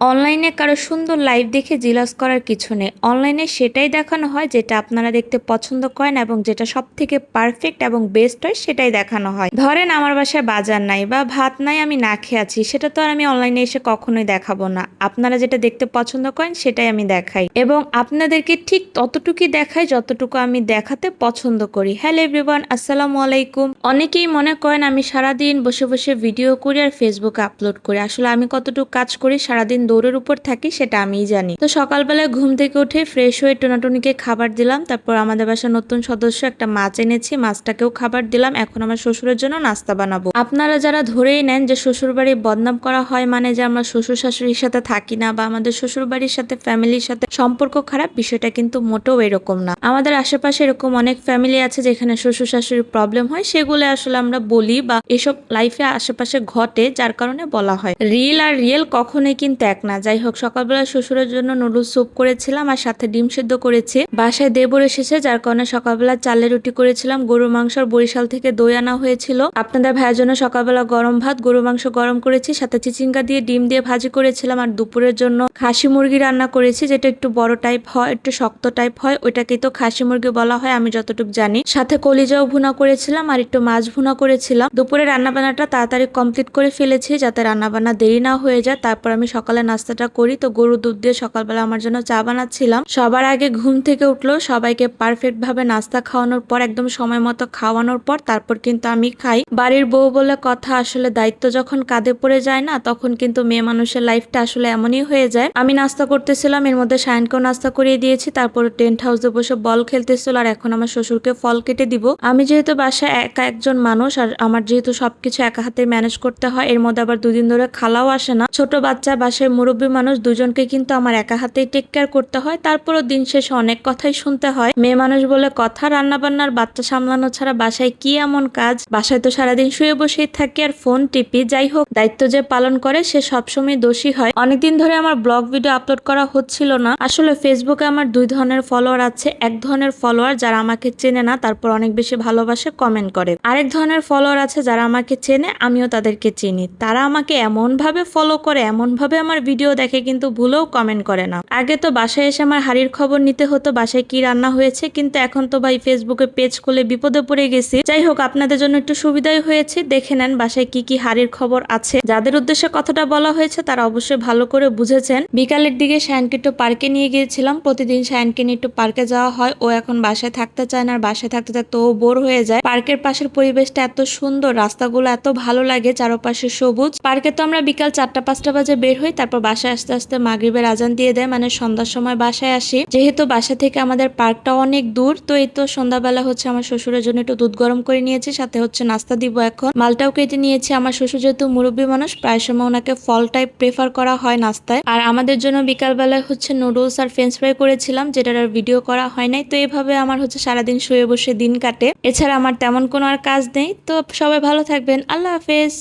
অনলাইনে কারও সুন্দর লাইভ দেখে জিলাস করার কিছু নেই। অনলাইনে সেটাই দেখানো হয় যেটা আপনারা দেখতে পছন্দ করেন এবং যেটা সব থেকে পারফেক্ট এবং বেস্ট হয় সেটাই দেখানো হয়। ধরেন আমার বাসায় বাজার নাই বা ভাত নাই, আমি না খেয়ে আছি, সেটা তো আর আমি অনলাইনে এসে কখনোই দেখাবো না। আপনারা যেটা দেখতে পছন্দ করেন সেটাই আমি দেখাই। এবং আপনাদেরকে ঠিক ততটুকুই দেখাই যতটুকু আমি দেখাতে পছন্দ করি। হ্যালো এভরিওয়ান, আসসালামু আলাইকুম। অনেকেই মনে করেন আমি সারাদিন বসে বসে ভিডিও করি আর ফেসবুকে আপলোড করি। আসলে আমি কতটুকু কাজ করি সারাদিন দৌড়ের উপর থাকি, সেটা আমিই জানি। তো সকালবেলায় ঘুম থেকে উঠে ফ্রেশ হয়ে টোনাটুনিকে খাবার দিলাম, তারপর আমাদের বাসার নতুন সদস্য একটা মাছ এনেছি, মাছটাকেও খাবার দিলাম, এখন আমার শ্বশুরের জন্য নাস্তা বানাবো। আপনারা যারা ধরেই নেন যে শ্বশুর বাড়ি বদনাম করা হয় মানে যে আমরা শ্বশুর শাশুড়ির সাথে থাকি না বা আমাদের শ্বশুর বাড়ির সাথে, ফ্যামিলির সাথে সম্পর্ক খারাপ, বিষয়টা কিন্তু মোটেও এরকম না। আমাদের আশেপাশে এরকম অনেক ফ্যামিলি আছে যেখানে শ্বশুর শাশুড়ির প্রবলেম হয়, সেগুলো আসলে আমরা বলি বা এসব লাইফে আশেপাশে ঘটে, যার কারণে বলা হয়। রিয়েল আর রিয়েল কখনোই কিন্তু এক না, যাই হোক, সকালবেলা শ্বশুরের জন্য নুডলস স্যুপ করেছিলাম আর সাথে ডিম সেদ্ধ করেছি। বাসায় দেবর এসেছে, যার কারণে সকালবেলা চালের রুটি করেছিলাম, গরুর মাংস বরিশাল থেকে দই আনা হয়েছিল। আপনাদের ভাইয়ের জন্য সকালবেলা গরম ভাত গরু মাংস গরম করেছি, সাথে চিচিঙ্গা দিয়ে ডিম দিয়ে ভাজি করেছিলাম আর দুপুরের জন্য খাসি মুরগি রান্না করেছি, যেটা একটু বড় টাইপ হয়, একটু শক্ত টাইপ হয়, ওইটাকেই তো খাসি মুরগি বলা হয়, আমি যতটুকু জানি। সাথে কলিজাও ভুনা করেছিলাম আর একটু মাছ ভুনা করেছিলাম। দুপুরে রান্না বান্নাটা তাড়াতাড়ি কমপ্লিট করে ফেলেছি, যাতে রান্না বান্না দেরি না হয়ে যায়, তারপর আমি সকালে নাস্তাটা করি, তো গরু দুধ দিয়ে সকালবেলা আমার জন্য চা বানাচ্ছিলাম। সবার আগে ঘুম থেকে উঠল, সবাইকে পারফেক্ট ভাবে নাস্তা খাওয়ানোর পর, একদম সময় মতো খাওয়ানোর পর, তারপর কিন্তু আমি খাই। বাড়ির বউ বলে কথা আসলে দায়িত্ব যখন কাঁধে পড়ে যায় না, তখন কিন্তু মেয়ে মানুষের লাইফটা আসলে এমনই হয়ে যায়। আমি নাস্তা করতেছিলাম, এর মধ্যে সায়নকেও নাস্তা করিয়ে দিয়েছি, তারপর টেন্ট হাউসে বসে বল খেলতেছিল, আর এখন আমার শ্বশুরকে ফল কেটে দিব। আমি যেহেতু বাসায় একা একজন মানুষ, আর আমার যেহেতু সবকিছু একা হাতে ম্যানেজ করতে হয়, এর মধ্যে আবার দুদিন ধরে খালাও আসে না। ছোট বাচ্চা বাসায় মুরব্বী মানুষ দুজনকে কিন্তু আমার একা হাতেই টেক কেয়ার করতে হয়। তারপরও দিন শেষে অনেক কথাই শুনতে হয়। মেয়ে মানুষ বলে কথা রান্না বান্নার বাচ্চা সামলানো ছাড়া বাসায় কি এমন কাজ? বাসায় তো সারাদিন শুয়ে বসেই থাকি আর ফোন টিপি। যাই হোক, দায়িত্ব যে পালন করে সে সবসময় দোষী হয়। অনেকদিন ধরে আমার ব্লগ ভিডিও আপলোড করা হচ্ছিল না। আসলে ফেসবুকে আমার দুই ধরনের ফলোয়ার আছে। এক ধরনের ফলোয়ার যারা আমাকে চেনে না, তারপর অনেক বেশি ভালোবাসে কমেন্ট করে। আরেক ধরনের ফলোয়ার আছে যারা আমাকে চেনে, আমিও তাদেরকে চিনি। তারা আমাকে এমন ভাবে ফলো করে এমন ভাবে আমার ভিডিও দেখে কিন্তু ভুলেও কমেন্ট করে না। আগে তো বাসায় এসে আমার হাড়ির খবর নিতে হতো, বাসায় কি রান্না হয়েছে, কিন্তু এখন তো ভাই ফেসবুকে পেজ খুলে বিপদে পড়ে গেছি। যাই হোক, আপনাদের জন্য একটু সুবিধাই হয়েছে, দেখে নেন বাসায় কি কি হাড়ির খবর আছে। যাদের উদ্দেশ্যে কথাটা বলা হয়েছে, তারা অবশ্যই ভালো করে বুঝেছেন। বিকালের দিকে শায়নকে একটু পার্কে নিয়ে গিয়েছিলাম। প্রতিদিন শায়নকে নিয়ে একটু পার্কে যাওয়া হয়। ও এখন বাসায় থাকতে চায় না, আর বাসায় থাকতে থাকতে ও বোর হয়ে যায়। পার্কের পাশের পরিবেশটা এত সুন্দর, রাস্তাগুলো এত ভালো লাগে, চারপাশে সবুজ। পার্কে তো আমরা বিকাল চারটা, পাঁচটা বাজে বের হই তারপর বাসায় আস্তে আস্তে মাগরিবের আজান দিয়ে দেয় মানে সন্ধ্যার সময় বাসায় আসি। যেহেতু বাসা থেকে আমাদের পার্কটা অনেক দূর, তো এই তো সন্ধ্যাবেলা হচ্ছে আমার শ্বশুরের জন্য একটু দুধ গরম করে নিয়েছি, সাথে হচ্ছে নাস্তা দিব এখন। মালটাও কেটে নিয়েছি, আমার শ্বশুর যেহেতু মুরব্বী মানুষ, প্রায় সময় ওনাকে ফল টাইপ প্রেফার করা হয় নাস্তায়। আর আমাদের জন্য বিকালবেলায় হচ্ছে নুডলস আর ফ্রেঞ্চ ফ্রাই করেছিলাম, যেটার আর ভিডিও করা হয় নাই, তো এভাবে আমার হচ্ছে সারাদিন শুয়ে বসে দিন কাটে। এছাড়া আমার তেমন কোনো আর কাজ নেই, তো সবাই ভালো থাকবেন, আল্লাহ হাফেজ।